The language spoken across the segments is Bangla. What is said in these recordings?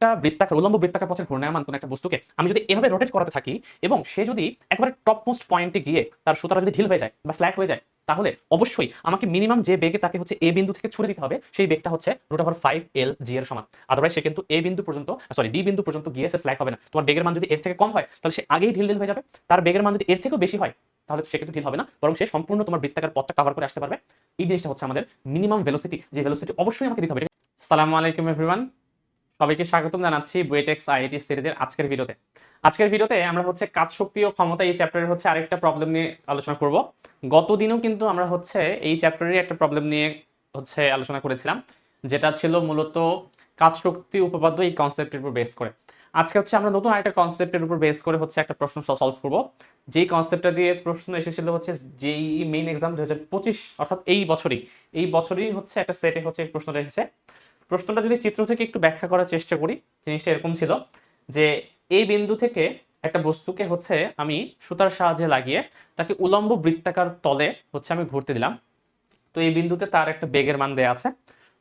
একটা বৃত্তাকার উলম্ব বৃত্তাকার পথের ঘূর্ণায়মান কোনো একটা বস্তুকে আমি যদি এভাবে রোটেট করাতে থাকি এবং সে যদি একবারে টপ মোস্ট পয়েন্টে গিয়ে তার সুতাটা যদি ঢিল হয়ে যায় বা স্ল্যাক হয়ে যায়, তাহলে অবশ্যই আমাকে মিনিমাম যে বেগে তাকে হচ্ছে এ বিন্দু থেকে ছুড়ে দিতে হবে, সেই বেগটা হচ্ছে root over five L G এর সমান। আদারওয়াইজ সে কিন্তু এ বিন্দু পর্যন্ত সরি ডি বিন্দু পর্যন্ত গিয়ে সে স্ল্যাক হবে না। তোমার বেগের মান যদি এর থেকে কম হয়, তাহলে সে আগেই ঢিল ঢিল হয়ে যাবে। তার বেগের মান যদি এর থেকেও বেশি হয়, তাহলে সে কিন্তু ঢিল হবে না। বরং সে সম্পূর্ণ তোমার বৃত্তাকার পথটা কভার করে আসতে পারবে। এই জিনিসটা হচ্ছে আমাদের মিনিমাম ভেলোসিটি যে ভেলোসিটি অবশ্যই আমাকে দিতে হবে। সালামু আলাইকুম এভরিওয়ান সবাইকে স্বাগতম জানাচ্ছি বুয়েটেক্স আইআইটি সিরিজের আজকের ভিডিওতে। আজকের ভিডিওতে আমরা হচ্ছে কাজ শক্তি ও ক্ষমতা এই চ্যাপ্টারের হচ্ছে আরেকটা প্রবলেম নিয়ে আলোচনা করব। গত দিনও কিন্তু আমরা হচ্ছে এই চ্যাপ্টারের একটা প্রবলেম নিয়ে হচ্ছে আলোচনা করেছিলাম, যেটা ছিল মূলত কাজ শক্তি উপপাদ্য এই কনসেপ্টের উপর বেস করে। আজকে হচ্ছে আমরা নতুন আরেকটা কনসেপ্টের উপর বেস করে হচ্ছে একটা প্রশ্ন সলভ করব। যেই কনসেপ্টটা দিয়ে প্রশ্ন এসেছিল হচ্ছে যেই মেইন এক্সাম দু হাজার পঁচিশ, অর্থাৎ এই বছরই এই বছরই হচ্ছে একটা সেটে হচ্ছে প্রশ্নটা এসেছে। প্রশ্নটা যদি চিত্র থেকে একটু ব্যাখ্যা করার চেষ্টা করি, জিনিসটা এরকম ছিল যে এই বিন্দু থেকে একটা বস্তুকে হচ্ছে আমি সুতার সাহায্যে লাগিয়ে তাকে উলম্ব বৃত্তাকার তলে হচ্ছে আমি ঘুরতে দিলাম। তো এই বিন্দুতে তার একটা বেগের মান দেয়া আছে।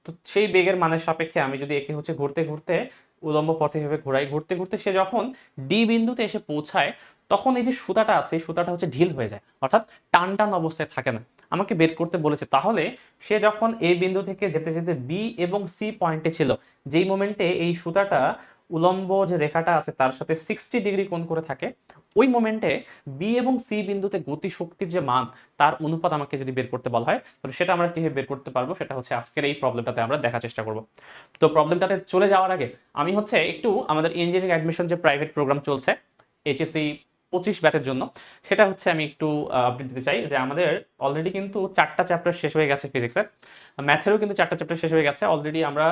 তো সেই বেগের মানের সাপেক্ষে আমি যদি একে হচ্ছে ঘুরতে ঘুরতে উলম্ব পথে ভেবে ঘোরাই, ঘুরতে ঘুরতে সে যখন ডি বিন্দুতে এসে পৌঁছায় তখন এই যে সুতাটা আছে সুতাটা হচ্ছে ঢিল হয়ে যায়। অর্থাৎ টান টান অবস্থায় থাকে না। আমাকে বের করতে বলেছে। তাহলে সে যখন এই বিন্দু থেকে যেতে যেতে বি এবং সি পয়েন্টে ছিল, যেই মোমেন্টে এই সুতাটা উলম্ব যে রেখাটা আছে, তার সাথে সিক্সটি ডিগ্রি কোণ করে থাকে, ওই মোমেন্টে বি এবং সি বিন্দুতে গতি শক্তির যে মান, তার অনুপাত আমাকে যদি বের করতে বলা হয়, তাহলে সেটা আমরা কীভাবে বের করতে পারব? সেটা হচ্ছে আজকের এই প্রবলেমটাতে আমরা দেখার চেষ্টা করব। তো প্রবলেমটাতে চলে যাওয়ার আগে, আমি হচ্ছে একটু আমাদের ইঞ্জিনিয়ারিং অ্যাডমিশন যে প্রাইভেট প্রোগ্রাম চলছে এইচএসসি পঁচিশ ব্যাচের জন্য। সেটা হচ্ছে আমি একটু আপডেট দিতে চাই যে আমাদের অলরেডি কিন্তু চারটা চ্যাপ্টার শেষ হয়ে গেছে ফিজিক্সের ম্যাথেরও কিন্তু চারটা চ্যাপ্টার শেষ হয়ে গেছে। অলরেডি আমরা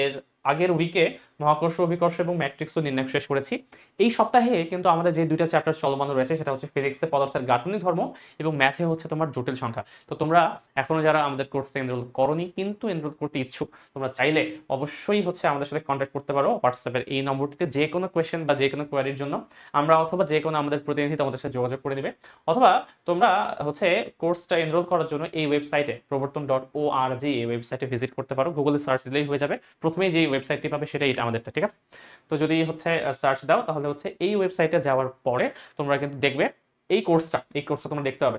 এর আগের উইকে মহাকর্ষ, অভিকর্ষ এবং ম্যাট্রিক্সও নির্ণয় শেষ করেছি। এই সপ্তাহে কিন্তু আমাদের যে দুইটা চ্যাপ্টার চলমান রয়েছে, সেটা হচ্ছে ফিজিক্সে পদার্থের গাঠনিক ধর্ম এবং ম্যাথে হচ্ছে তোমার জটিল সংখ্যা। তো তোমরা এখনও যারা আমাদের কোর্সে এনরোল করনি, কিন্তু এনরোল করতে ইচ্ছুক, তোমরা চাইলে অবশ্যই হচ্ছে আমাদের সাথে কন্ট্যাক্ট করতে পারো হোয়াটসঅ্যাপের এই নম্বরটিতে যে কোনো কোয়েশ্চেন বা যে কোনো কোয়ারির জন্য। আমরা অথবা যে কোনো আমাদের প্রতিনিধি তোমাদের সাথে যোগাযোগ করে নেবে। অথবা তোমরা হচ্ছে কোর্সটা এনরোল করার জন্য এই ওয়েবসাইটে প্রবর্তন ডট ও আর জি এই ওয়েবসাইটে ভিজিট করতে পারো। গুগলে সার্চ দিলেই হয়ে যাবে। প্রথমেই যে ওয়েবসাইটটি পাবে সেটাই এটা আমাদেরটা, ঠিক আছে? তো যদি হচ্ছে সার্চ দাও, তাহলে হচ্ছে এই ওয়েবসাইটে যাওয়ার পরে তোমরা কিন্তু দেখবে এই কোর্সটা এই কোর্সটা তোমরা দেখতে পাবে।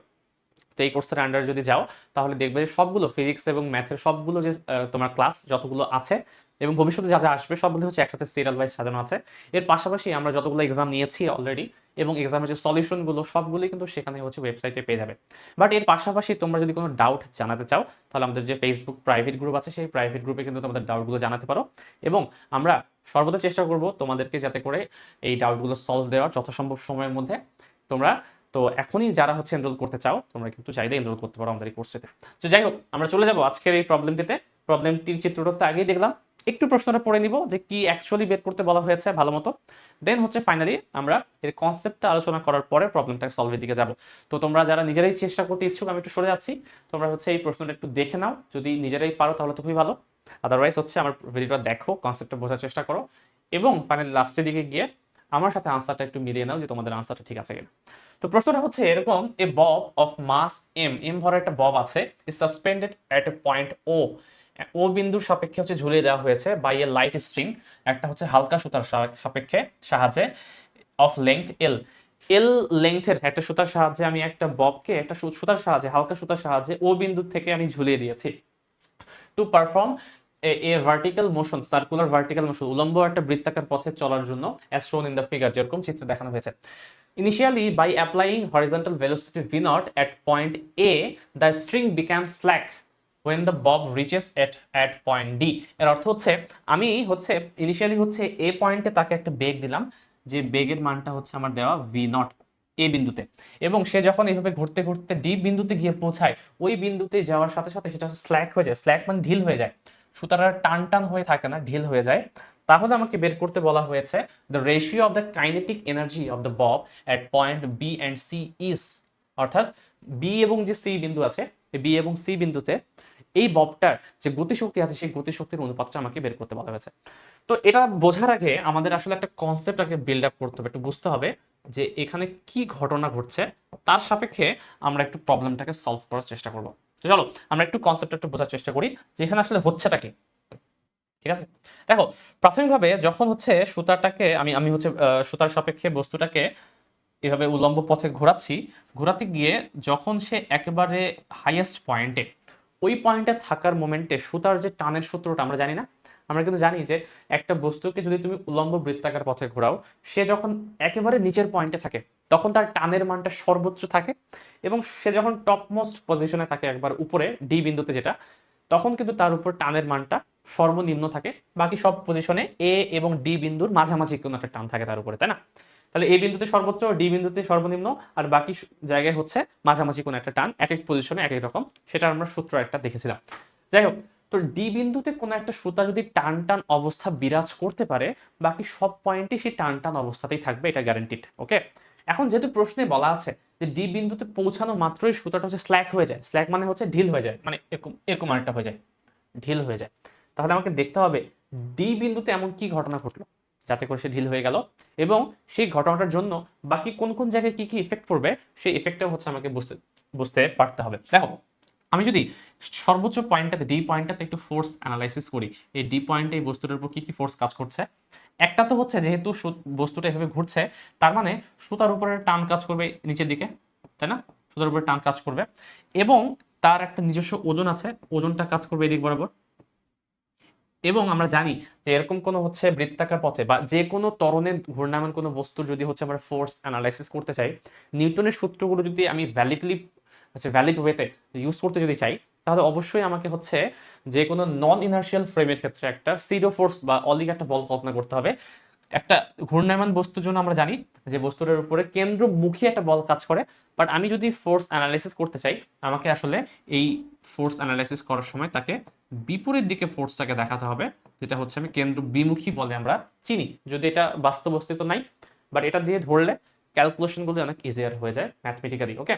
তো এই কোর্সের আন্ডারে যদি যাও, তাহলে দেখবে যে সবগুলো ফিজিক্স এবং ম্যাথের সবগুলো যে তোমার ক্লাস যতগুলো আছে এবং ভবিষ্যতে যা যা আসবে সবগুলো হচ্ছে একসাথে সিরিয়াল ওয়াইজ সাজানো আছে। এর পাশাপাশি আমরা যতগুলো এক্সাম নিয়েছি অলরেডি এবং এক্সামের যে সলিউশনগুলো সবগুলোই কিন্তু সেখানে হচ্ছে ওয়েবসাইটে পেয়ে যাবে। বাট এর পাশাপাশি তোমরা যদি কোনো ডাউট জানাতে চাও, তাহলে আমাদের যে ফেসবুক প্রাইভেট গ্রুপ আছে, সেই প্রাইভেট গ্রুপে কিন্তু তোমাদের ডাউটগুলো জানাতে পারো। এবং আমরা সর্বদা চেষ্টা করব তোমাদেরকে যাতে করে এই ডাউটগুলো সলভ দেওয়ার যথাসম্ভব সময়ের মধ্যে। তোমরা তো এখনই যারা হচ্ছে এনরোল করতে চাও, তোমরা কিন্তু চাইলে এনরোল করতে পারো আমাদের এই কোর্সেতে তো যাই হোক, আমরা চলে যাব আজকের এই প্রবলেমটিতে প্রবলেমটির চিত্রটা তো আগেই দেখলাম। একটু প্রশ্নটা পড়ে নিব যে কি অ্যাকচুয়ালি বের করতে বলা হয়েছে ভালো মতো। দেন হচ্ছে ফাইনালি আমরা এর কনসেপ্টটা আলোচনা করার পরে প্রবলেমটা সলভের দিকে যাব। তো তোমরা যারা নিজেরাই চেষ্টা করতে ইচ্ছুক, আমি একটু সরে যাচ্ছি। তোমরা হচ্ছে এই প্রশ্নটা একটু দেখে নাও। যদি নিজেরাই পারো তাহলে তো খুবই ভালো। আদারওয়াইজ হচ্ছে আমার ভিডিওটা দেখো কনসেপ্টটা বোঝার চেষ্টা করো। এবং ফাইনালি লাস্টের দিকে গিয়ে আমার সাথে আনসারটা একটু মিলিয়ে নাও যে তোমাদের আনসারটা ঠিক আছে কিনা। তো প্রশ্নটা হচ্ছে এরকম, a bob of mass M M ভরের একটা বব আছে is suspended at a point O O বিন্দুর সাপেক্ষে হচ্ছে ঝুলিয়ে দেওয়া হয়েছে বাই এ লাইট স্ট্রিং একটা হচ্ছে হালকা সুতার সাপেক্ষে সাহায্যে অফ লেংথ এল এল লেংথের একটা সুতার সাহায্যে আমি একটা ববকে একটা সুতার সাহায্যে হালকা সুতার সাহায্যে ও বিন্দু থেকে আমি ঝুলিয়ে দিয়েছি। To perform a vertical motion circular vertical motion উলম্ব একটা বৃত্তাকার পথে চলার জন্য অ্যাজ শোন ইন দ্য ফিগার যেরকম চিত্রে দেখানো হয়েছে। Initially, by applying horizontal velocity v naught at point A, the string becomes slack when the bob reaches at at point D. এর অর্থ হচ্ছে, আমি হচ্ছে ইনিশিয়ালি হচ্ছে এ পয়েন্টে তাকে একটা বেগ দিলাম, যে বেগের মানটা হচ্ছে আমার দেওয়া ভি নট এ বিন্দুতে। এবং সে যখন এইভাবে ঘুরতে ঘুরতে ডি বিন্দুতে গিয়ে পৌঁছায়, ওই বিন্দুতে যাওয়ার সাথে সাথে সেটা স্ল্যাক হয়ে যায়। স্ল্যাক মানে ঢিল হয়ে যায়। সুতরাং টান টান হয়ে থাকে না, ঢিল হয়ে যায়। তাহলে আমাকে বের করতে বলা হয়েছে the ratio of the kinetic energy of the bob at point B and C is অর্থাৎ বি এবং যে সি বিন্দু আছে বি এবং সি বিন্দুতে এই ববটার যে গতিশক্তি আছে, সেই গতিশক্তির অনুপাতটা আমাকে বের করতে বলা হয়েছে। তো এটা বোঝার আগে আমাদের আসলে একটা কনসেপ্ট আগে বিল্ড আপ করতে হবে, একটু বুঝতে হবে যে এখানে কি ঘটনা ঘটছে। তার সাপেক্ষে আমরা একটু প্রবলেমটাকে সলভ করার চেষ্টা করব। তো চলো, আমরা একটু কনসেপ্ট একটু বোঝার চেষ্টা করি যে এখানে আসলে হচ্ছেটা কি। ঠিক আছে? দেখো, প্রাথমিকভাবে যখন হচ্ছে সুতাটাকে, আমি আমি হচ্ছে সুতার সাপেক্ষে বস্তুটাকে এভাবে উলম্ব পথে ঘোরাচ্ছি, ঘোরাতে গিয়ে যখন সে একেবারে হাইয়েস্ট পয়েন্টে ওই পয়েন্টে থাকার মোমেন্টে সুতার যে টানের সূত্রটা আমরা জানি না, আমরা কিন্তু জানি যে একটা বস্তুকে যদি তুমি উলম্ব বৃত্তাকার পথে ঘোরাও, সে যখন একেবারে নিচের পয়েন্টে থাকে, তখন তার টানের মানটা সর্বোচ্চ থাকে এবং সে যখন টপমোস্ট পজিশনে থাকে একবার উপরে ডি বিন্দুতে যেটা, তখন কিন্তু তার উপর টানের মানটা সর্বনিম্ন থাকে। বাকি সব পজিশনে এ এবং ডি বিন্দুর মাঝামাঝি কোনো একটা টান থাকে তার উপরে, তাই না? তাহলে এ বিন্দুতে সর্বোচ্চ, ডি বিন্দুতে সর্বনিম্ন, আর বাকি জায়গায় হচ্ছে মাঝামাঝি কোনো একটা টান এক এক পজিশনে এক এক রকম। সেটা আমরা সূত্র একটা দেখেছিলাম। যাই হোক, তো ডি বিন্দুতে কোনো একটা সুতা যদি টান টান অবস্থা বিরাজ করতে পারে, বাকি সব পয়েন্টই সেই টান টান অবস্থাতেই থাকবে, এটা গ্যারান্টিড ওকে এখন যেহেতু প্রশ্নে বলা আছে যে ডি বিন্দুতে পৌঁছানো মাত্রই সুতাটা হচ্ছে স্ল্যাক হয়ে যায়। স্ল্যাক মানে হচ্ছে ঢিল হয়ে যায় মানে এরকম এরকম আরেকটা হয়ে যায়, ঢিল হয়ে যায়। তাহলে আমাকে দেখতে হবে, ডি বিন্দুতে এমন কি ঘটনা ঘটলো? যাতে করে সে ঢিল হয়ে গেল। এবং সেই ঘটনাটার জন্য বাকি কোন কোন জায়গায় কি কি ইফেক্ট পড়বে, সেই ইফেক্টটাও হচ্ছে আমাকে বুঝতে বুঝতে পারতে হবে। দেখো, আমি যদি সর্বোচ্চ পয়েন্টটাতে ডি পয়েন্টটাতে একটু ফোর্স অ্যানালাইসিস করি, এই ডি পয়েন্টে এই বস্তুটার উপর কি কি ফোর্স কাজ করছে? একটা তো হচ্ছে যেহেতু বস্তুটা এভাবে ঘুরছে, তার মানে সুতার উপরে টান কাজ করবে নিচের দিকে, তাই না? সুতার উপরে টান কাজ করবে। এবং তার একটা নিজস্ব ওজন আছে, ওজনটা কাজ করবে এদিক বরাবর। এবং আমরা জানি যে এরকম কোনো হচ্ছে বৃত্তাকার পথে বা যে কোনো ত্বরণের ঘূর্ণায়মান কোনো বস্তু যদি হচ্ছে আমরা ফোর্স অ্যানালাইসিস করতে চাই, নিউটনের সূত্রগুলো যদি আমি ভ্যালিডলি হচ্ছে ভ্যালিড ওয়েতে ইউজ করতে যদি চাই, তাহলে অবশ্যই আমাকে হচ্ছে যে কোনো নন ইনার্শিয়াল ফ্রেমের ক্ষেত্রে একটা সিডো ফোর্স বা অলিক একটা বল কল্পনা করতে হবে। একটা ঘূর্ণায়মান বস্তুর জন্য আমরা জানি যে বস্তুটার উপরে কেন্দ্রমুখী একটা বল কাজ করে বাট আমি যদি ফোর্স অ্যানালাইসিস করতে চাই, আমাকে আসলে এই ফোর্স অ্যানালাইসিস করার সময় তাকে বিপরীত দিকে ফোর্সটাকে দেখাতে হবে, যেটা হচ্ছে আমি কেন্দ্র বিমুখী বলে আমরা চিনি। যদি এটা বাস্তব অস্তিত্ব নাই বাট এটা দিয়ে ধরলে ক্যালকুলেশনগুলো অনেক ইজিয়ার হয়ে যায় ম্যাথমেটিক্যালি ওকে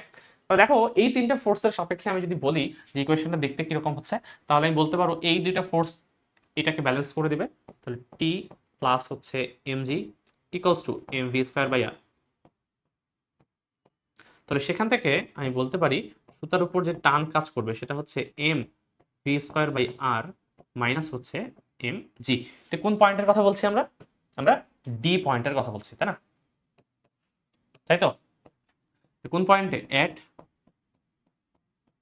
তো দেখো, এই তিনটা ফোর্সের সাপেক্ষে আমি যদি বলি যে ইকুয়েশনটা দেখতে কীরকম হচ্ছে, তাহলে আমি বলতে পারব এই দুইটা ফোর্স এটাকে ব্যালেন্স করে দিবে, তাহলে টি প্লাস হচ্ছে M G equals to M V square by R তাহলে সেখান থেকে আমি বলতে পারি সুতার উপর যে টান কাজ করবে সেটা হচ্ছে M V square by R minus হচ্ছে এম জি এটা কোন পয়েন্টের কথা বলছি আমরা? আমরা ডি পয়েন্টের কথা বলছি, তাই না? তাই তো? তো কোন পয়েন্টে এট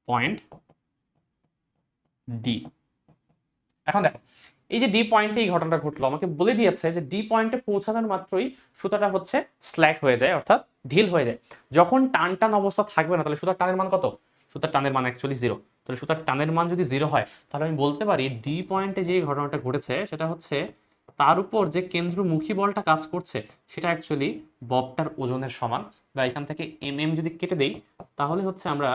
পয়েন্ট ডি এখন দেখো, এই যে ডি পয়েন্টে এই ঘটনাটা ঘটলো, আমাকে বলে দিয়েছে যে ডি পয়েন্টে পৌঁছানোর মাত্রই সুতাটা হচ্ছে স্ল্যাক হয়ে যায়, অর্থাৎ ঢিল হয়ে যায়। যখন টান টান অবস্থা থাকবে না, তাহলে সুতার টানের মান কত? সুতার টানের মান অ্যাকচুয়ালি জিরো। তাহলে সুতার টানের মান যদি জিরো হয়, তাহলে আমি বলতে পারি ডি পয়েন্টে যে ঘটনাটা ঘটেছে, সেটা হচ্ছে তার উপর যে কেন্দ্রমুখী বলটা কাজ করছে, সেটা অ্যাকচুয়ালি ববটার ওজনের সমান। বা এখান থেকে এম এম যদি কেটে দেই, তাহলে হচ্ছে আমরা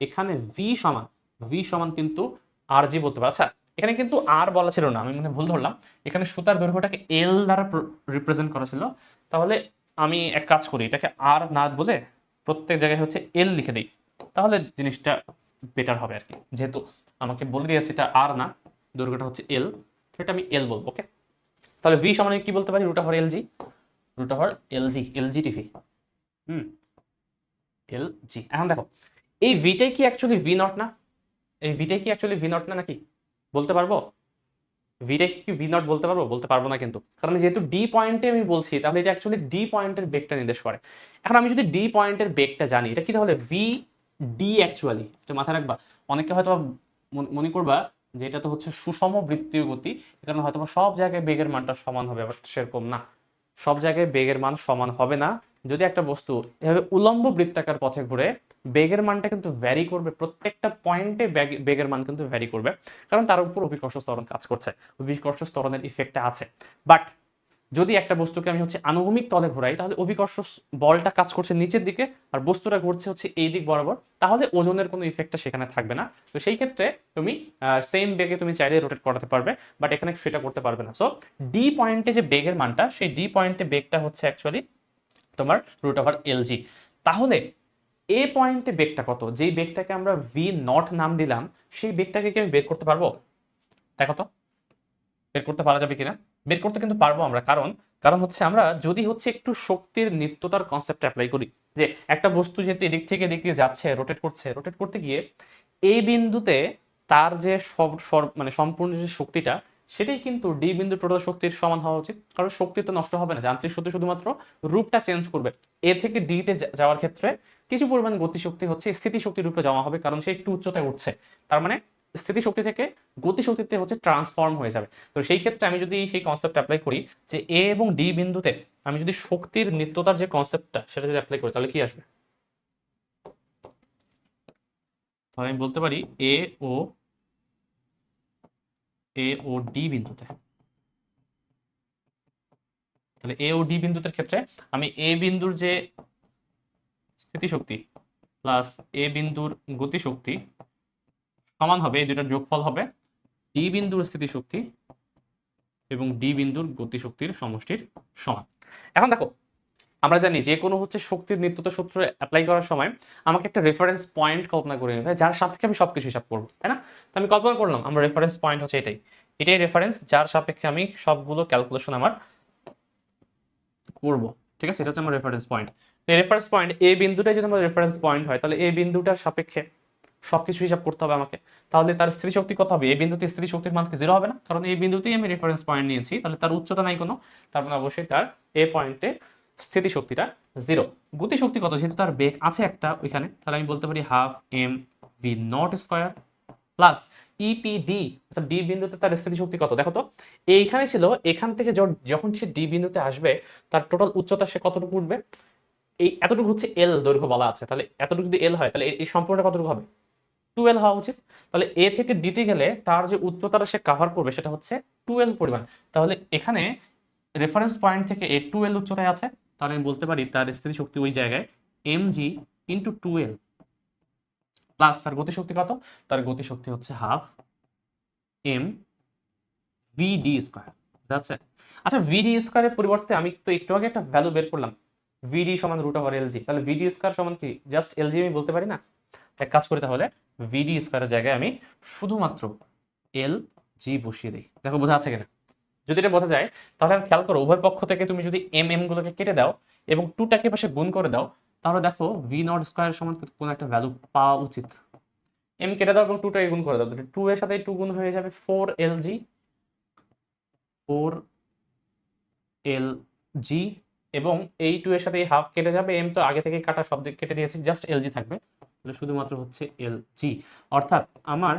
এখানে ভি সমান ভি সমান কিন্তু আর জি বলতে পারি। আচ্ছা এখানে কিন্তু আর বলা ছিল না, আমি মানে ভুল ধরলাম। এখানে সুতার দৈর্ঘ্যটাকে এল দ্বারা রিপ্রেজেন্ট করা ছিল। তাহলে আমি এক কাজ করি, এটাকে আর না বলে প্রত্যেক জায়গায় হচ্ছে এল লিখে দিই। তাহলে জিনিসটা বেটার হবে আর কি যেহেতু আমাকে বলে দিয়েছে এটা আর না দৈর্ঘ্যটা হচ্ছে এল সেটা আমি এল বলব ওকে তাহলে ভি সমান কি বলতে পারি? Root over L G root over L G L G TV hmm L G এখন দেখো, এই ভিটাই কি অ্যাকচুয়ালি ভি নট না? এই ভিটাই কি অ্যাকচুয়ালি ভি নট না নাকি? বলতে পারব? ভিটাই কি ভি নট বলতে পারব? বলতে পারব না কিন্তু। কারণ যেহেতু ডি পয়েন্টে আমি বলছি, তাহলে এটা অ্যাকচুয়ালি ডি পয়েন্টের বেগটা নির্দেশ করে। এখন আমি যদি ডি পয়েন্টের বেগটা জানি, এটা কি তাহলে ভি ডি অ্যাকচুয়ালি এটা মাথায় রাখবা। অনেকে হয়তো মনে করবা যে এটা তো হচ্ছে সুষম বৃত্তীয় গতি কারণ হয়তো সব জায়গায় বেগের মানটা সমান হবে, বাট সেরকম না। সব জায়গায় বেগের মান সমান হবে না। যদি একটা বস্তু এভাবে উলম্ব বৃত্তাকার পথে ঘুরে, বেগের মানটা কিন্তু ভ্যারি করবে, প্রত্যেকটা পয়েন্টে বেগের মান কিন্তু ভ্যারি করবে, কারণ তার উপর অভিকর্ষ স্তরণ কাজ করছে, অভিকর্ষ স্তরণের ইফেক্টটা আছে। বাট যদি একটা বস্তুকে আমি হচ্ছে আনুভূমিক তলে ঘোরাই, তাহলে অভিকর্ষ বলটা কাজ করছে নিচের দিকে, আর বস্তুটা ঘুরছে হচ্ছে এই দিক বরাবর, তাহলে ওজনের কোনো ইফেক্টটা সেখানে থাকবে না। তো সেই ক্ষেত্রে তুমি সেম বেগে তুমি চাইলে রোটেট করাতে পারবে বাট এখানে সেটা করতে পারবে না। সো ডি পয়েন্টে যে বেগের মানটা, সেই ডি পয়েন্টে বেগটা হচ্ছে অ্যাকচুয়ালি তোমার রুট ওভার এলজি তাহলে এ পয়েন্টে বেগটা কত? যেই বেগটাকে আমরা ভি নট নাম দিলাম, সেই বেগটাকে কি আমি বের করতে পারব? দেখো তো, বের করতে পারা যাবে কিনা? বের করতে কিন্তু পারব আমরা। কারণ কারণ হচ্ছে আমরা যদি হচ্ছে একটু শক্তির নিত্যতার কনসেপ্ট অ্যাপ্লাই করি, যে একটা বস্তু যেহেতু এদিক থেকে এদিকে যাচ্ছে রোটেট করছে রোটেট করতে গিয়ে এই বিন্দুতে তার যে সব মানে সম্পূর্ণ যে শক্তিটা সেটাই কিন্তু ডি বিন্দু টোটাল শক্তির সমান হওয়া উচিত। কারণ শক্তি তো নষ্ট হবে না। যান্ত্রিক শক্তি শুধুমাত্র রূপটা চেঞ্জ করবে। এ থেকে ডি তে যাওয়ার ক্ষেত্রে কিছু পরিমাণ গতিশক্তি হচ্ছে স্থিতিশক্তি রূপে জমা হবে, কারণ সে একটু উচ্চতায় উঠছে। তার মানে স্থিতিশক্তি থেকে গতিশক্তিতে হচ্ছে ট্রান্সফর্ম হয়ে যাবে। তো সেই ক্ষেত্রে আমি যদি সেই কনসেপ্ট অ্যাপ্লাই করি যে এ এবং ডি বিন্দুতে আমি যদি শক্তির নিত্যতার যে কনসেপ্টটা সেটা যদি অ্যাপ্লাই করি, তাহলে কি আসবে? তাহলে আমি বলতে পারি এ ও এ ও ডি বিন্দুতে। তাহলে এ ও ডি বিন্দুতে ক্ষেত্রে আমি এ বিন্দুর যে স্থিতিশক্তি প্লাস এ বিন্দুর গতিশক্তি সমান হবে, এই দুটার যোগফল হবে ডি বিন্দুর স্থিতিশক্তি এবং ডি বিন্দুর গতিশক্তির সমষ্টির সমান। এখন দেখো আমরা জানি যে কোনো হচ্ছে শক্তির নিত্যতা সূত্র অ্যাপ্লাই করার সময় আমাকে একটা রেফারেন্স পয়েন্ট কল্পনা করে নিতে হয়, যার সাপেক্ষে আমি সবকিছু হিসাব করব, তাই না? তো আমি কল্পনা করলাম? আমার রেফারেন্স পয়েন্ট হচ্ছে এটাই। এটাই রেফারেন্স যার সাপেক্ষে আমি সবগুলো ক্যালকুলেশন আমার করব, ঠিক আছে? এটা হচ্ছে আমার রেফারেন্স পয়েন্ট তো এই রেফারেন্স পয়েন্ট এ বিন্দুটাই যদি আমার রেফারেন্স পয়েন্ট হয়, তাহলে এই বিন্দুটার সাপেক্ষে সবকিছু হিসাব করতে হবে আমাকে। তাহলে তার স্ত্রী শক্তি কত হবে? এই বিন্দুতে স্থিতিশক্তির মান কি জিরো হবে না? কারণ এই বিন্দুতেই আমি রেফারেন্স পয়েন্ট নিয়েছি, তাহলে তার উচ্চতা নাই কোনো। তার মানে অবশ্যই তার এ পয়েন্টে স্থিতিশক্তিটা জিরো গতিশক্তি কত? যেহেতু তার বেগ আছে একটা ওইখানে, তাহলে আমি বলতে পারি half M V not square plus EPD অর্থাৎ ডি বিন্দুতে তার স্থিতিশক্তি কত? দেখো তো, এইখানে ছিল, এখান থেকে যখন সে ডি বিন্দুতে আসবে, তার টোটাল উচ্চতা সে কতটুকু উঠবে? এই এতটুকু হচ্ছে এল দৈর্ঘ্য বলা আছে। তাহলে এতটুকু যদি এল হয়, তাহলে এই- সম্পূর্ণটা কতটুকু হবে? টুয়েলভ হওয়া উচিত। তাহলে এ থেকে ডিতে গেলে তার যে উচ্চতাটা সে কাভার করবে, সেটা হচ্ছে টুয়েলভ পরিমাণ। তাহলে এখানে রেফারেন্স পয়েন্ট থেকে এ টুয়েলভ উচ্চতায় আছে। তাহলে আমি বলতে পারি তার স্থিতিশক্তি ওই জায়গায় M G into twelve plus তার গতিশক্তি কত? তার গতিশক্তি হচ্ছে হাফ এম ভিডি স্কোয়ার যাচ্ছে আচ্ছা ভিডি স্কোয়ারের পরিবর্তে আমি তো একটু আগে একটা ভ্যালু বের করলাম ভিডি সমান রুট ওভার এলজি তাহলে ভিডি স্কোয়ার সমান কি? জাস্ট এলজি আমি বলতে পারি না? এক কাজ করি তাহলে ভিডি স্কোয়ারের জায়গায় আমি শুধুমাত্র এল জি বসিয়ে দিই। দেখো বোঝা আছে কিনা? যদি এটা বোঝা যায়, তাহলে খেয়াল করো, উভয় পক্ষ থেকে তুমি যদি এম এম গুলোকে কেটে দাও এবং টুটাকে পাশে গুণ করে দাও, তাহলে দেখো ভি নট স্কোয়ার সমান কোনো একটা ভ্যালু পাওয়া উচিত। এম কেটে দাও এবং টুটাকে গুণ করে দাও। টু এর সাথে টু গুণ হয়ে যাবে ফোর এল জি ফোর এল জি এবং এই টু এর সাথে হাফ কেটে যাবে। এম তো আগে থেকে কাটা সব কেটে দিয়েছি জাস্ট এল জি থাকবে। তাহলে শুধুমাত্র হচ্ছে এল জি অর্থাৎ আমার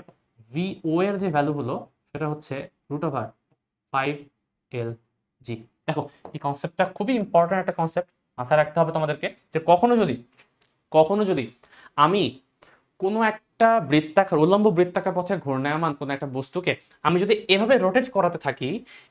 ভি ও এর যে ভ্যালু হলো, সেটা হচ্ছে root over five L G দেখো, এই কনসেপ্টটা খুবই ইম্পর্ট্যান্ট একটা কনসেপ্ট মাথায় রাখতে হবে তোমাদেরকে, যে কখনো যদি কখনো যদি আমি কোনো একটা বৃত্তাকার, উল্লম্ব বৃত্তাকার পথে ঘূর্ণায়মান কোনো একটা বস্তুকে আমি যদি এভাবে রোটেট করাতে থাকি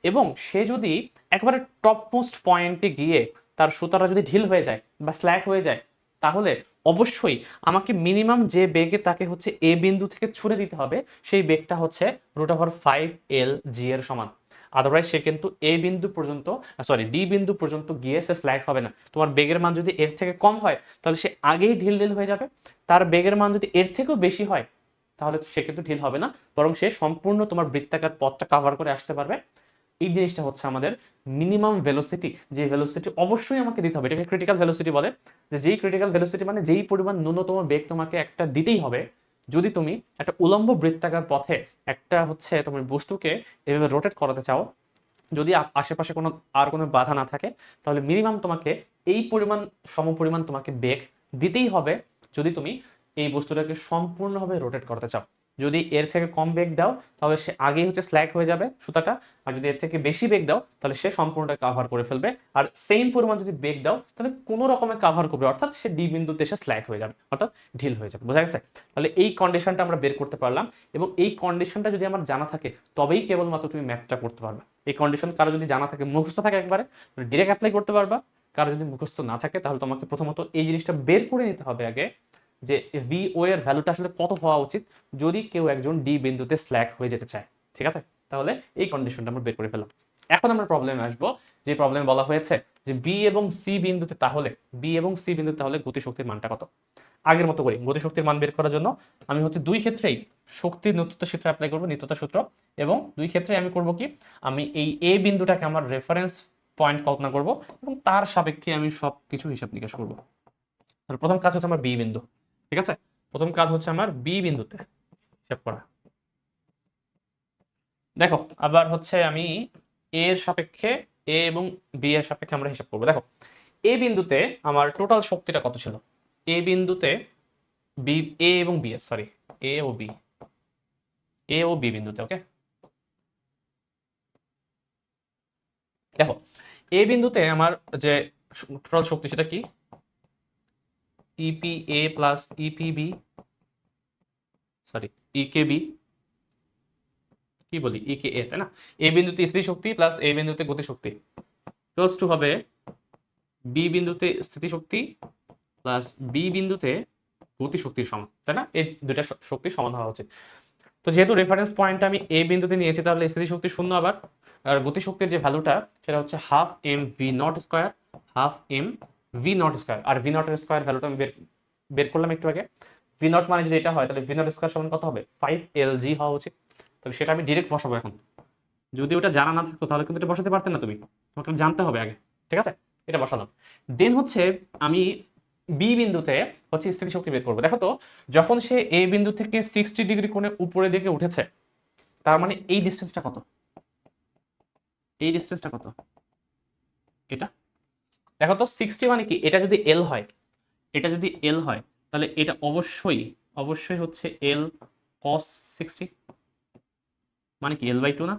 এবং সে যদি একবারে টপ মোস্ট পয়েন্টে গিয়ে তার সুতাটা যদি ঢিল হয়ে যায় বা স্ল্যাক হয়ে যায়, তাহলে অবশ্যই আমাকে মিনিমাম যে বেগে তাকে হচ্ছে এ বিন্দু থেকে ছুড়ে দিতে হবে, সেই বেগটা হচ্ছে root over five L G এর সমান। আদারওয়াইজ সে কিন্তু এ বিন্দু পর্যন্ত সরি ডি বিন্দু পর্যন্ত গিয়ে সে স্ল্যাক হবে না। তোমার বেগের মান যদি এর থেকে কম হয়, তাহলে সে আগেই ঢিল ঢিল হয়ে যাবে। তার বেগের মান যদি এর থেকেও বেশি হয়, তাহলে সে কিন্তু ঢিল হবে না। বরং সে সম্পূর্ণ তোমার বৃত্তাকার পথটা কভার করে আসতে পারবে। এই জিনিসটা হচ্ছে আমাদের মিনিমাম ভেলোসিটি যে ভেলোসিটি অবশ্যই আমাকে দিতে হবে। এটাকে ক্রিটিক্যাল ভেলোসিটি বলে। যে যেই ক্রিটিক্যাল ভেলোসিটি মানে যেই পরিমাণ ন্যূনতম বেগ তোমাকে একটা দিতেই হবে যদি তুমি একটা উলম্ব বৃত্তাকার পথে একটা হচ্ছে তোমার বস্তুকে এভাবে রোটেট করাতে চাও, যদি আশেপাশে কোনো, আর কোনো বাধা না থাকে, তাহলে মিনিমাম তোমাকে এই পরিমাণ, সমপরিমাণ তোমাকে বেগ দিতেই হবে যদি তুমি এই বস্তুটাকে সম্পূর্ণভাবে রোটেট করতে চাও। যদি এর থেকে কম বেগ দাও, তাহলে সে আগেই হচ্ছে স্ল্যাক হয়ে যাবে সুতাটা। আর যদি এর থেকে বেশি বেগ দাও, তাহলে সে সম্পূর্ণটা কাভার করে ফেলবে। আর সেম পরিমাণ যদি বেগ দাও, তাহলে কোনো রকমের কাভার করবে, অর্থাৎ সে ডি বিন্দুতে এসে স্ল্যাক হয়ে যাবে, অর্থাৎ ঢিল হয়ে যাবে। বোঝা গেছে? তাহলে এই কন্ডিশনটা আমরা বের করতে পারলাম এবং এই কন্ডিশনটা যদি আমার জানা থাকে, তবেই কেবলমাত্র তুমি ম্যাথটা করতে পারবে। এই কন্ডিশন কারও যদি জানা থাকে, মুখস্থ থাকে একবারে ডিরেক্ট অ্যাপ্লাই করতে পারবা। কারও যদি মুখস্থ না থাকে, তাহলে তোমাকে প্রথমত এই জিনিসটা বের করে নিতে হবে আগে। যে ভি ও এর ভ্যালুটা আসলে কত হওয়া উচিত যদি কেউ একজন ডি বিন্দুতে স্ল্যাক হয়ে যেতে চায়, ঠিক আছে? তাহলে এই কন্ডিশনটা আমরা বের করে ফেললাম। এখন আমরা প্রবলেমে আসব, যে প্রবলেমে বলা হয়েছে যে বি এবং সি বিন্দুতে তাহলে বি এবং সি বিন্দুতে তাহলে গতিশক্তির মানটা কত? আগের মতো করি গতিশক্তির মান বের করার জন্য আমি হচ্ছে দুই ক্ষেত্রেই শক্তির নিত্যতা সূত্র অ্যাপ্লাই করব নিত্যতা সূত্র, এবং দুই ক্ষেত্রে আমি করব কি? আমি এই এ বিন্দুটাকে আমার রেফারেন্স পয়েন্ট কল্পনা করব, এবং তার সাপেক্ষে আমি সব কিছু হিসাব নিকাশ করব। প্রথম কাজ হচ্ছে আমার বি বিন্দু। ঠিক আছে? প্রথম কাজ হচ্ছে আমার বি বিন্দুতে হিসাব করা। দেখো, আবার হচ্ছে আমি এ এর সাপেক্ষে এ এবং বি এর সাপেক্ষে আমরা হিসাব করব। দেখো এ বিন্দুতে আমার টোটাল শক্তিটা কত ছিল? এ বিন্দুতে বি এ এবং B sorry A O B A O B বিন্দুতে ওকে দেখো এ বিন্দুতে আমার যে টোটাল শক্তি সেটা কি? EP A plus EP B sorry EK B কি বলি? ইকে এ তাই না? এ বিন্দুতে স্থিতি শক্তি প্লাস এ বিন্দুতে গতি শক্তি। ইকুয়ালস টু হবে বি বিন্দুতে স্থিতি শক্তি প্লাস বি বিন্দুতে গতি শক্তির সমান, তাই না? এই দুইটা শ- শক্তি সমান হওয়া উচিত। তো যেহেতু রেফারেন্স পয়েন্ট আমি এ বিন্দুতে নিয়েছি, তাহলে স্থিতি শক্তি শূন্য আবার। আর গতি শক্তির যে ভ্যালুটা সেটা হচ্ছে half M V not square half M V not square R V not square ভ্যালুটা আমি বের বের করলাম একটু আগে। ভি নট মানে যদি এটা হয়, তাহলে ভি নট স্কোয়ার সমান কত হবে? ফাইভ এল জি হওয়া উচিত। তাহলে সেটা আমি ডিরেক্ট বসাবো এখন। যদি ওটা জানা না থাকতো, তাহলে কিন্তু এটা বসাতে পারতেন না তুমি। তোমাকে জানতে হবে আগে। ঠিক আছে? এটা বসালাম। দেন হচ্ছে আমি বি বিন্দুতে হচ্ছে স্থিতিশক্তি বের করব। দেখো তো, যখন সে এ বিন্দু থেকে সিক্সটি ডিগ্রি কোণে উপরের দিকে উঠেছে, তার মানে এই ডিস্টেন্সটা কত? এই ডিস্টেন্সটা কত? এটা? দেখো তো সিক্সটি মানে কি? এটা যদি এল হয়, এটা যদি এল হয়, তাহলে এটা অবশ্যই অবশ্যই হচ্ছে এল কস সিক্সটি মানে কি? এল বাই টু না?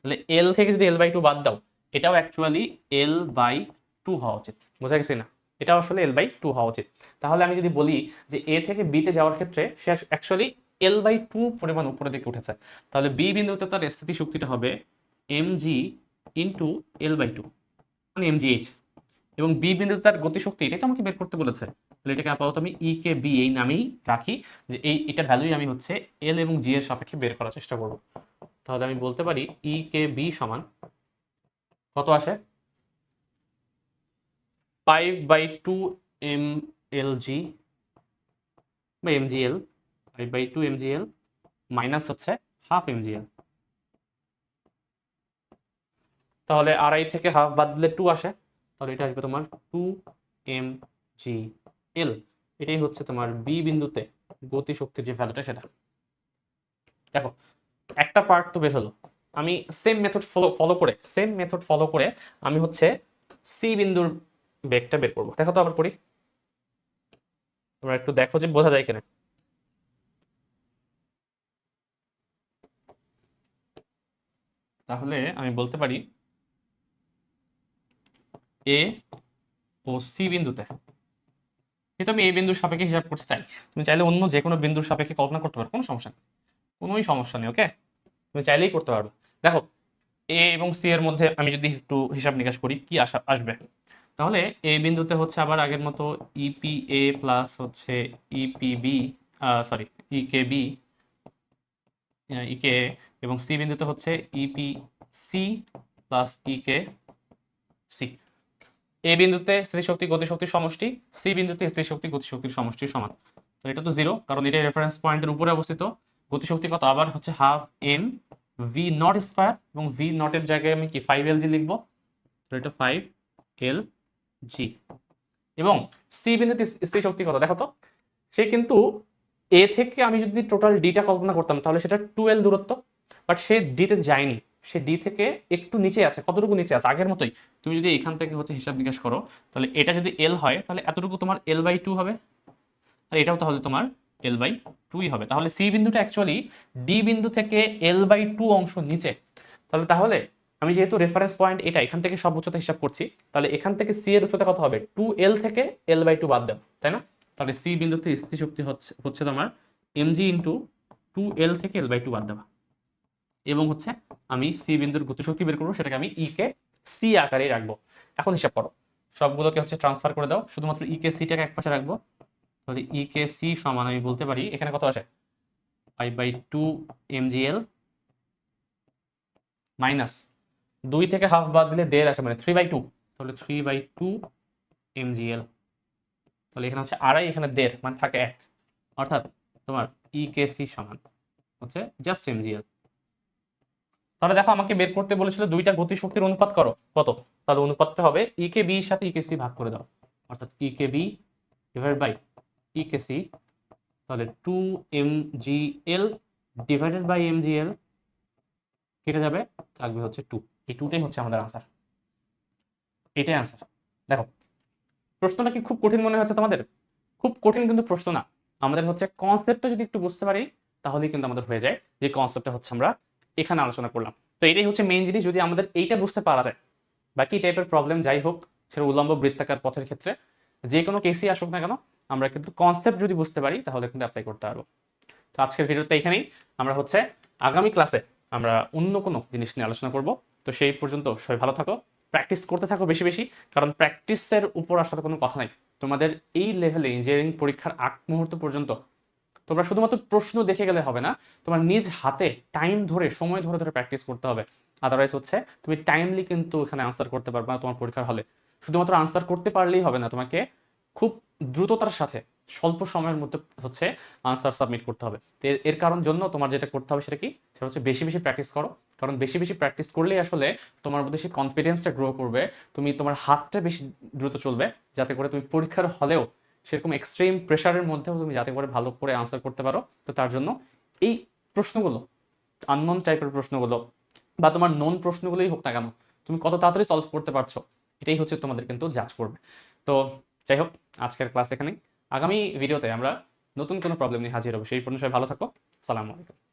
তাহলে এল থেকে যদি এল বাই টু বাদ দাও, এটাও অ্যাকচুয়ালি এল বাই টু হওয়া উচিত। বোঝা গেছে না? এটা আসলে এল বাই টু হওয়া উচিত। তাহলে আমি যদি বলি যে এ থেকে বিতে যাওয়ার ক্ষেত্রে সে অ্যাকচুয়ালি এল বাই টু পরিমাণ উপরের দিকে উঠেছে। তাহলে বি বিন্দুতে তার স্থিতি শক্তিটা হবে M G into L by two মানে এম জি এইচ এবং বি বিন্দুতে তার গতিশক্তি এটাই তো আমাকে বের করতে বলেছে। তাহলে এটাকে আপাতত আমি ই কে বি এই নামেই রাখি, যে এই, এটার ভ্যালুই আমি হচ্ছে এল এবং জি এর সাপেক্ষে বের করার চেষ্টা করব। তাহলে আমি বলতে পারি ই কে বি সমান কত আসে? Five by two M L G বা M G L five by two M G L minus হচ্ছে হাফ এম জি এল তাহলে আড়াই থেকে হাফ বাদ দিলে টু আসে। তাহলে এটা আসবে তোমার টু এম জি এল এটাই হচ্ছে তোমার বি বিন্দুতে গতি শক্তির যে ভ্যালুটা সেটা। দেখো, একটা পার্ট তো বের হলো। আমি সেম মেথড ফলো ফলো করে সেম মেথড ফলো করে আমি হচ্ছে সি বিন্দুর বেগটা বের করব। দেখো তো আবার করি। তোমরা একটু দেখো যে বোঝা যায় কিনা। তাহলে আমি বলতে পারি এ ও সি বিন্দুতে। যেহেতু আমি এই বিন্দুর সাপেক্ষে হিসাব করছি তাই। তুমি চাইলে অন্য যে কোনো বিন্দুর সাপেক্ষে কল্পনা করতে পারো, কোনো সমস্যা নেই। কোনোই সমস্যা নেই ওকে তুমি চাইলেই করতে পারবে দেখো এ এবং সি এর মধ্যে আমি যদি একটু হিসাব নিকাশ করি, কি আসা আসবে? তাহলে এ বিন্দুতে হচ্ছে আবার আগের মতো ইপি এ প্লাস হচ্ছে EPB sorry EK B EK এবং সি বিন্দুতে হচ্ছে EP C plus EK C A বিন্দুতে স্থিতিশক্তি গতিশক্তির সমষ্টি সি বিন্দুতে স্থিতিশক্তি গতিশক্তির সমষ্টির সমান। তো এটা তো জিরো কারণ এটা রেফারেন্স পয়েন্টের উপরে অবস্থিত। গতিশক্তি কত? আবার হচ্ছে half M V not square এবং ভি নটের জায়গায় আমি কি ফাইভ এল জি লিখব? এটা ফাইভ এল জি এবং সি বিন্দুতে স্থির শক্তি কত? দেখো তো, সে কিন্তু এ থেকে আমি যদি টোটাল ডিটা কল্পনা করতাম, তাহলে সেটা টুয়েলভ দূরত্ব বাট সে ডিতে যায়নি। সে ডি থেকে একটু নিচে আছে, কতটুকু নিচে আছে? আগের মতোই। তুমি যদি এখান থেকে হচ্ছে হিসাব নিকাশ করো, তাহলে এটা যদি এল হয়, তাহলে এতটুকু তোমার এল বাই টু হবে। আর এটাও তাহলে তোমার এল বাই টুই হবে। তাহলে সি বিন্দুটা অ্যাকচুয়ালি ডি বিন্দু থেকে এল বাই টু অংশ নিচে। তাহলে তাহলে আমি যেহেতু রেফারেন্স পয়েন্ট এটা, এখান থেকে সব উচ্চতা হিসাব করছি, তাহলে এখান থেকে সি এর উচ্চতা কত হবে? টু এল থেকে এল বাই টু বাদ দেব তাই না? তাহলে সি বিন্দুতে স্থিতিশক্তি হচ্ছে হচ্ছে তোমার M G into two L থেকে এল বাই টু বাদ দেওয়া। এবং হচ্ছে আমি সি বিন্দুর গতিশক্তি বের করব, সেটাকে আমি ই কে সি আকারে রাখব। এখন হিসাব করো, সবগুলোকে হচ্ছে ট্রান্সফার করে দাও, শুধুমাত্র ই কে সিটাকে এক পাশে রাখব, তাহলে ই কে সি সমান আমি বলতে পারি, এখানে কত আসে? Five by two M G L minus দুই থেকে হাফ বাদ দিলে দেড় আসে মানে থ্রি বাই টু তাহলে three by two M G L. তাহলে এখানে হচ্ছে আড়াই, এখানে দেড় মানে থাকে এক। অর্থাৎ তোমার ই কে সি সমান হচ্ছে জাস্ট এম জি এল তাহলে দেখো আমাকে বের করতে বলেছিল দুইটা গতিশক্তির অনুপাত করো। কত? তাহলে অনুপাতটা হবে ই কে বি সাথে ই কে সি ভাগ করে দাও। অর্থাৎ E K B divide by E K C তাহলে two M G L divided by M G L কেটে যাবে, থাকবে হচ্ছে টু এই টুটাই হচ্ছে আমাদের আনসার এটাই আনসার দেখো, প্রশ্নটা কি খুব কঠিন মনে হচ্ছে তোমাদের? খুব কঠিন কিন্তু প্রশ্ন না। আমাদের হচ্ছে কনসেপ্টটা যদি একটু বুঝতে পারি, তাহলেই কিন্তু আমাদের হয়ে যায়। যে কনসেপ্টটা হচ্ছে আমরা এখানে আলোচনা করলাম। তো এটাই হচ্ছে মেইন জিনিস, যদি আমাদের এইটা বুঝতে পারা যায়, বাকি টাইপের প্রবলেম যাই হোক, সেটা উল্লম্ব বৃত্তাকার পথের ক্ষেত্রে, যে কোনো কেসই আসুক না কেন, আমরা কিন্তু কনসেপ্ট যদি বুঝতে পারি, তাহলে কিন্তু অ্যাপ্লাই করতে পারব। তো আজকের ভিডিওটা এখানেই, আমরা হচ্ছে আগামী ক্লাসে আমরা অন্য কোনো জিনিস নিয়ে আলোচনা করব। তো সেই পর্যন্ত সবাই ভালো থাকো প্র্যাকটিস করতে থাকো বেশি বেশি, কারণ প্র্যাকটিসের উপর আসার কোনো কথা নাই। তোমাদের এই লেভেলে ইঞ্জিনিয়ারিং পরীক্ষার আগ মুহূর্ত পর্যন্ত তোমরা শুধুমাত্র প্রশ্ন দেখে গেলে হবে না, তোমার নিজ হাতে টাইম ধরে, সময় ধরে ধরে প্র্যাকটিস করতে হবে। আদারওয়াইজ হচ্ছে, তুমি টাইমলি কিন্তু এখানে আনসার করতে পারবে না তোমার পরীক্ষার হলে। শুধুমাত্র আনসার করতে পারলেই হবে না তোমাকে খুব দ্রুততার সাথে, স্বল্প সময়ের মধ্যে হচ্ছে আনসার সাবমিট করতে হবে। এর কারণ জন্য তোমার যেটা করতে হবে সেটা কি? সেটা হচ্ছে বেশি বেশি প্র্যাকটিস করো। কারণ বেশি বেশি প্র্যাকটিস করলেই আসলে তোমার মধ্যে সেই কনফিডেন্সটা গ্রো করবে, তুমি তোমার হাতটা বেশি দ্রুত চলবে, যাতে করে তুমি পরীক্ষার হলেও সেরকম এক্সট্রিম প্রেশারের মধ্যেও তুমি যাতে করে ভালো করে আনসার করতে পারো। তো তার জন্য এই প্রশ্নগুলো আননোন টাইপের প্রশ্নগুলো বা তোমার নন প্রশ্নগুলোই হোক না কেন, তুমি কত তাড়াতাড়ি সলভ করতে পারছ, এটাই হচ্ছে তোমাদের কিন্তু জাজ করবে। তো যাই হোক, আজকের ক্লাস এখানে আগামী ভিডিওতে আমরা নতুন কোনো প্রবলেম নিয়ে হাজির হব। সেই পর্যন্ত সবাই ভালো থাকো। সালামু আলাইকুম।